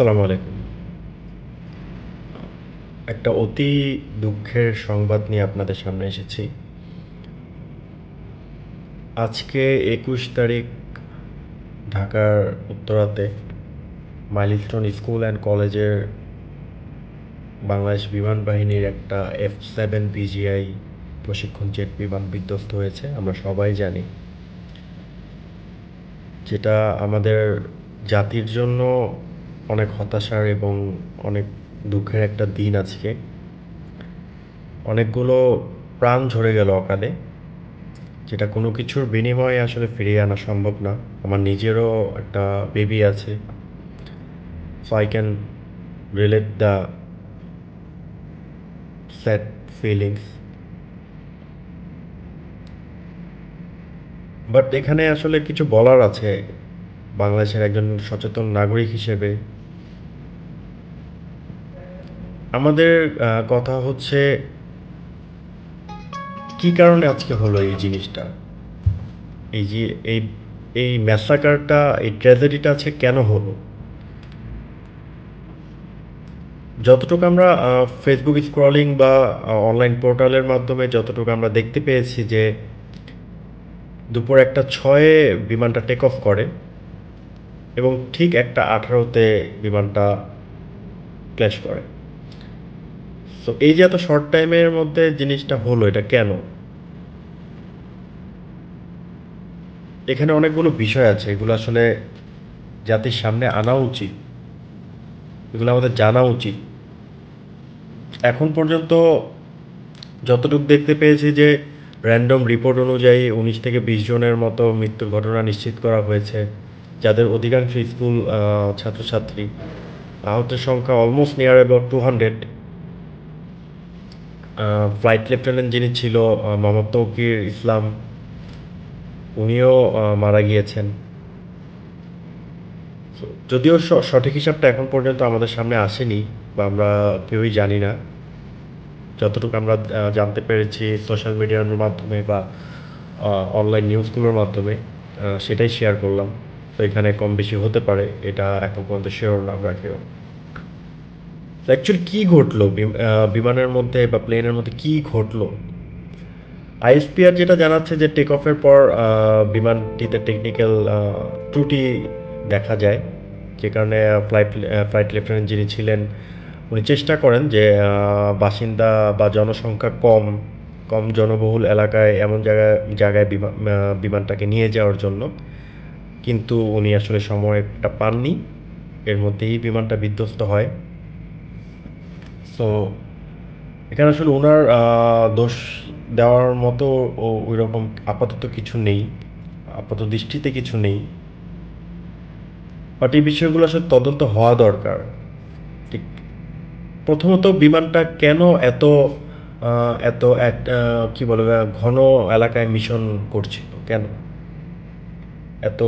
আসসালামু আলাইকুম। একটা অতি দুঃখের সংবাদ নিয়ে আপনাদের সামনে এসেছি। আজকে একুশ তারিখ ঢাকার উত্তরাতে মাইলস্টোন স্কুল অ্যান্ড কলেজের বাংলাদেশ বিমান বাহিনীর একটা এফ সেভেন বিজিআই প্রশিক্ষণ জেট বিমান বিধ্বস্ত হয়েছে, আমরা সবাই জানি। যেটা আমাদের জাতির জন্য অনেক হতাশার এবং অনেক দুঃখের একটা দিন আজকে। অনেকগুলো প্রাণ ঝরে গেল অকালে, যেটা কোনো কিছুর বিনিময়ে আসলে ফিরিয়ে আনা সম্ভব না। আমার নিজেরও একটা বেবি আছে। So I can relate the sad feelings but এখানে আসলে কিছু বলার আছে। বাংলাদেশের একজন সচেতন নাগরিক হিসেবে আমাদের কথা হচ্ছে কি কারণে আজকে হলো এই জিনিসটা? এই যে, এই এই ম্যাসাকারটা এই ট্র্যাজেডিটা আছে কেন হলো? যতটুকু আমরা ফেসবুক স্ক্রলিং বা অনলাইন পোর্টালের মাধ্যমে যতটুকু আমরা দেখতে পেয়েছি যে দুপুর একটা ছয়ে বিমানটা টেক অফ করে এবং ঠিক একটা আঠারোতে বিমানটা ক্ল্যাশ করে। সো এই যে এত শর্ট টাইমের মধ্যে জিনিসটা হলো, এটা কেন? এখানে অনেকগুলো বিষয় আছে, এগুলো আসলে জাতির সামনে আনা উচিত। এগুলো আমাদের জানা উচিত। এখন পর্যন্ত যতটুকু দেখতে পেয়েছি যে র্যান্ডম রিপোর্ট অনুযায়ী উনিশ থেকে বিশ জনের মতো মৃত্যুর ঘটনা নিশ্চিত করা হয়েছে, যাদের অধিকাংশ স্কুল ছাত্রছাত্রী। আহতের সংখ্যা almost near about two hundred flight lieutenant যিনি ছিল মোহাম্মদ তৌকির ইসলাম, উনিও মারা গিয়েছেন। যদিও সঠিক হিসাবটা এখন পর্যন্ত আমাদের সামনে আসেনি বা আমরা কেউই জানি না। যতটুকু আমরা জানতে পেরেছি সোশ্যাল মিডিয়ার মাধ্যমে বা অনলাইন নিউজগুলোর মাধ্যমে সেটাই শেয়ার করলাম। তো এখানে কম বেশি হতে পারে, এটা এখন পর্যন্ত শিওর না আমরা কেউ। অ্যাকচুয়ালি কী ঘটলো? বিম- বিমানের মধ্যে বা প্লেনের মধ্যে কী ঘটলো? আইএসপিআর যেটা জানাচ্ছে যে টেক অফের পর বিমানটিতে টেকনিক্যাল ত্রুটি দেখা যায়। যে কারণে ফ্লাইট ফ্লাইট লেফটেন্যান্ট যিনি ছিলেন, উনি চেষ্টা করেন যে বাসিন্দা বা জনসংখ্যা কম কম জনবহুল এলাকায় এমন জায়গায় জায়গায় বিমান বিমানটাকে নিয়ে যাওয়ার জন্য। কিন্তু উনি আসলে সময়টা পাননি। এর মধ্যেই বিমানটা বিধ্বস্ত হয়। সো এখানে আসলে ওনার দোষ দেওয়ার মতো ওই রকম আপাতত কিছু নেই, আপাতত দৃষ্টিতে কিছু নেই। বাট এই বিষয়গুলো আসলে তদন্ত হওয়া দরকার। ঠিক, প্রথমত বিমানটা কেন এত এত কি বলে, ঘন এলাকায় মিশন করছিল কেন? এত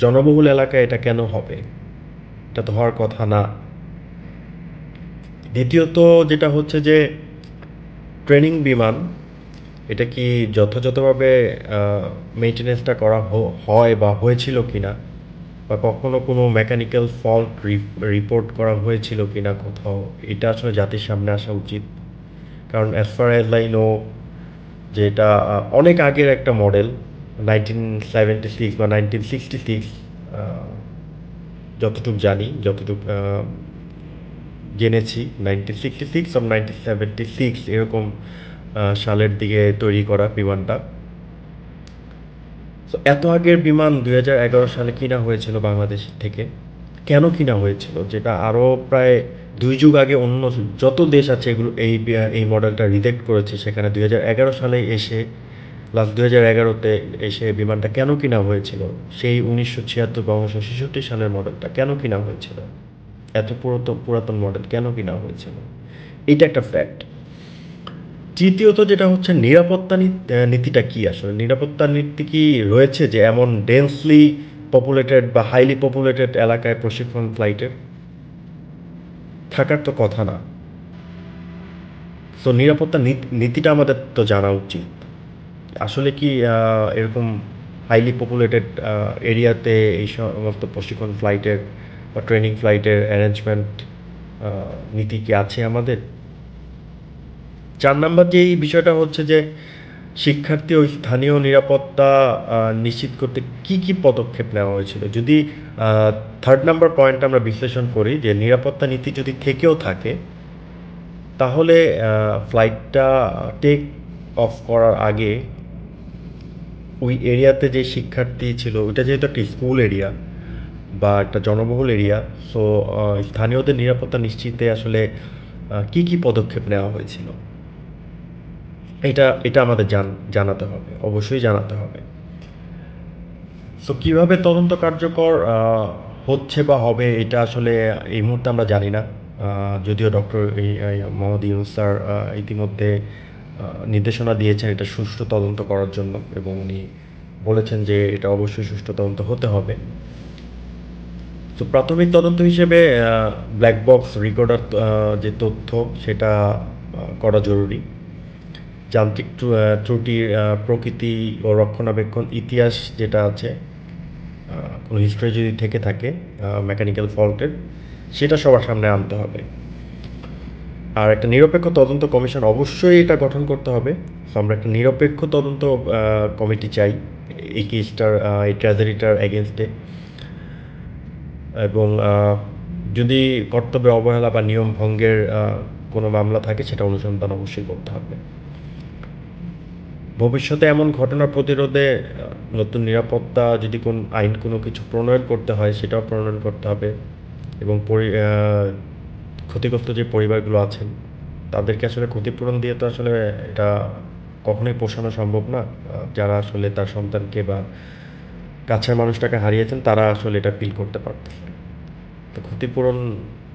জনবহুল এলাকায় এটা কেন হবে? এটা তো হওয়ার কথা না। দ্বিতীয়ত যেটা হচ্ছে যে ট্রেনিং বিমান, এটা কি যথাযথভাবে মেনটেনেন্সটা করা হয় বা হয়েছিল কি না বা কখনো কোনো মেকানিক্যাল ফল্ট রিপোর্ট করা হয়েছিল কি না কোথাও? এটা আসলে জাতির সামনে আসা উচিত। কারণ as far as I know যে এটা অনেক আগের একটা মডেল নাইনটিন সেভেন্টি সিক্স বা নাইনটিন সিক্সটি সিক্স যতটুকু জানি, যতটুকু জেনেছি nineteen sixty six of nineteen seventy six এরকম সালের দিকে তৈরি করা বিমানটা। তো এত আগের বিমান এগারো সালে কিনা হয়েছিল বাংলাদেশ থেকে। কেন কিনা হয়েছিল? যেটা আরও প্রায় দুই যুগ আগে অন্য যত দেশ আছে এগুলো, এই এই মডেলটা রিজেক্ট করেছে, সেখানে দুই হাজার এগারো সালে এসে লাস্ট দুই হাজার এগারোতে এসে বিমানটা কেন কিনা হয়েছিল? সেই উনিশশো ছিয়াত্তর বা উনিশশো ছেষট্টি সালের মডেলটা কেন কিনা হয়েছিল? এত পুরাতন পুরাতন মডেল কেন কিনা হয়েছিল? এটা একটা ফ্যাক্ট তৃতীয়ত যেটা হচ্ছে নিরাপত্তা নীতিটা কি আসলে? নিরাপত্তা নীতি কি রয়েছে যে এমন ডেন্সলি পপুলেটেড বা হাইলি পপুলেটেড এলাকায় প্রশিক্ষণ ফ্লাইটের থাকার তো কথা না। তো নিরাপত্তা নীতি- নীতিটা আমাদের তো জানা উচিত। আসলে কি এরকম হাইলি পপুলেটেড এরিয়াতে এই সমস্ত প্রশিক্ষণ ফ্লাইটের বা ট্রেনিং ফ্লাইটের অ্যারেঞ্জমেন্ট নীতি কি আছে আমাদের? চার নাম্বার যে এই বিষয়টা হচ্ছে যে শিক্ষার্থী ও স্থানীয় নিরাপত্তা নিশ্চিত করতে কি কি পদক্ষেপ নেওয়া হয়েছিল? যদি থার্ড নাম্বার পয়েন্ট আমরা বিশ্লেষণ করি যে নিরাপত্তা নীতি যদি থেকেও থাকে, তাহলে ফ্লাইটটা টেক অফ করার আগে ওই এরিয়াতে যে শিক্ষার্থী ছিল, ওইটা যেহেতু একটা স্কুল এরিয়া বা একটা জনবহুল এরিয়া সো স্থানীয়দের নিরাপত্তা নিশ্চিতে আসলে কি কি পদক্ষেপ নেওয়া হয়েছিল? এটা এটা আমাদের জান, জানাতে হবে, অবশ্যই জানাতে হবে। সো কীভাবে তদন্ত কার্যকর হচ্ছে বা হবে এটা আসলে এই মুহূর্তে আমরা জানি না। যদিও ডক্টর মোহাম্মদ ইউনুস স্যার ইতিমধ্যে নির্দেশনা দিয়েছেন এটা সুষ্ঠু তদন্ত করার জন্য এবং উনি বলেছেন যে এটা অবশ্যই সুষ্ঠু তদন্ত হতে হবে। তো প্রাথমিক তদন্ত হিসেবে ব্ল্যাক বক্স রেকর্ডার যে তথ্য সেটা করা জরুরি। যান্ত্রিক ত্রু- ত্রুটির প্রকৃতি ও রক্ষণাবেক্ষণ ইতিহাস যেটা আছে কোনো হিস্ট্রি যদি থেকে থাকে মেকানিক্যাল ফল্টের সেটা সবার সামনে আনতে হবে। আর একটা নিরপেক্ষ তদন্ত কমিশন অবশ্যই এটা গঠন করতে হবে। So, আমরা একটা নিরপেক্ষ তদন্ত কমিটি চাই এই কেসটার এই ট্র্যাজেডিটার এগেনস্টে এবং যদি কর্তব্যে অবহেলা বা নিয়ম ভঙ্গের কোনো মামলা থাকে, সেটা অনুসন্ধান অবশ্যই করতে হবে। ভবিষ্যতে এমন ঘটনা প্রতিরোধে নতুন নিরাপত্তা, যদি কোন আইন কোনো কিছু প্রণয়ন করতে হয়, সেটাও প্রণয়ন করতে হবে এবং ক্ষতিগ্রস্ত যে পরিবারগুলো আছেন, তাদেরকে আসলে ক্ষতিপূরণ দিয়ে তো আসলে এটা কখনোই পোষানো সম্ভব না যারা আসলে তার সন্তানকে বা কাছের মানুষটাকে হারিয়েছেন, তারা আসলে এটা ফিল করতে পারতেছে তো ক্ষতিপূরণ,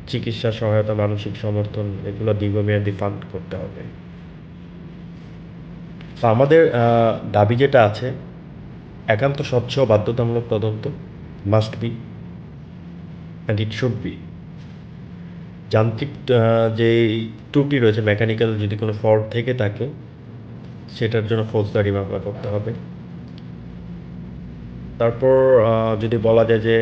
চিকিৎসা সহায়তা, মানসিক সমর্থন, এগুলো দীর্ঘমেয়াদী ফান্ড করতে হবে। তো আমাদের দাবি যেটা আছে, একান্ত স্বচ্ছ বাধ্যতামূলক তদন্ত must be and it should be যান্ত্রিক যে ত্রুটি রয়েছে মেকানিক্যাল যদি কোনো ফল্ট থেকে থাকে, সেটার জন্য ফৌজদারি মামলা করতে হবে। তারপর যদি বলা যায় যে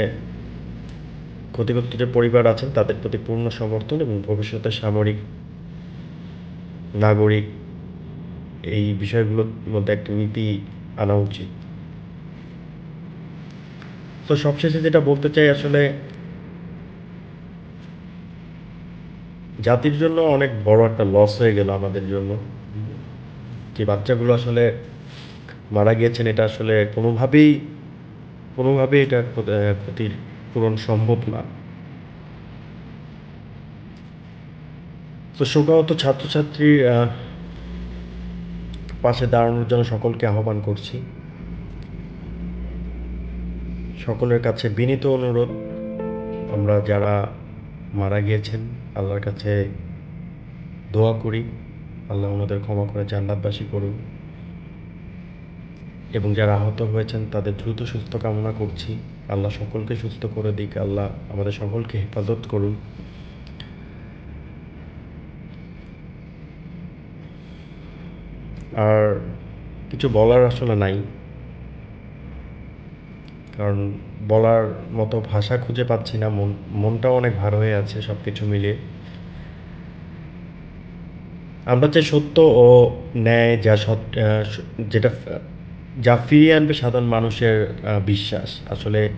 ক্ষতিগ্রস্ত যে পরিবার আছেন, তাদের প্রতি পূর্ণ সমর্থন এবং ভবিষ্যতে সামরিক, নাগরিক, এই বিষয়গুলোর মধ্যে একটা নীতি আনা উচিত। তো সবশেষে যেটা বলতে চাই, আসলে জাতির জন্য অনেক বড় একটা লস হয়ে গেল আমাদের জন্য। যে বাচ্চাগুলো আসলে মারা গিয়েছেন, এটা আসলে কোনোভাবেই কোনোভাবেই এটা ক্ষত- ক্ষতির পূরণ সম্ভব না। তো শোকাহত ছাত্রছাত্রীর পাশে দাঁড়ানোর জন্য সকলকে আহ্বান করছি। সকলের কাছে বিনীত অনুরোধ, আমরা যারা মারা গিয়েছেন, আল্লাহর কাছে দোয়া করি। আল্লাহ ওনাদের ক্ষমা করে জান্নাতবাসী করুন। এবং যারা আহত হয়েছেন, তাদের দ্রুত সুস্থ কামনা করছি। আল্লাহ সকলকে সুস্থ করে দিক। আল্লাহ আমাদের সকলকে হেফাজত করুন। আর কিছু বলার আসলে নাই। কারণ বলার মতো ভাষা খুঁজে পাচ্ছি না। মন, মনটাও অনেক ভার হয়ে আছে সব কিছু মিলিয়ে। আমরা যে সত্য ও ন্যায়, যা সৎ যেটা যা ফিরিয়ে আনবে সাধারণ মানুষের বিশ্বাস। আসলে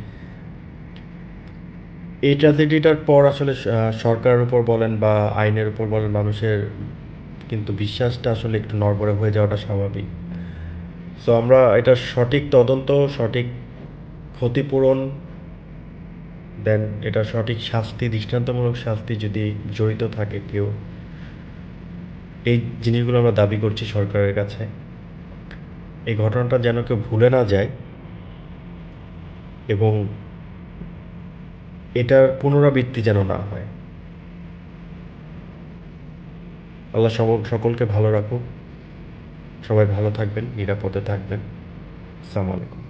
এই ট্র্যাজেডিটার পর আসলে সরকারের উপর বলেন বা আইনের উপর বলেন মানুষের কিন্তু বিশ্বাসটা আসলে একটু নড়বড়ে হয়ে যাওয়াটা স্বাভাবিক। সো আমরা এটা সঠিক তদন্ত, সঠিক ক্ষতিপূরণ দেন এটা সঠিক শাস্তি, দৃষ্টান্তমূলক শাস্তি যদি জড়িত থাকে কেউ, এই জিনিসগুলো আমরা দাবি করছি সরকারের কাছে। এই ঘটনাটা যেন কেউ ভুলে না যায় এবং এটার পুনরাবৃত্তি যেন না হয়। আল্লাহ সব- সকলকে ভালো রাখুক। সবাই ভালো থাকবেন, নিরাপদে থাকবেন। আসসালামু আলাইকুম।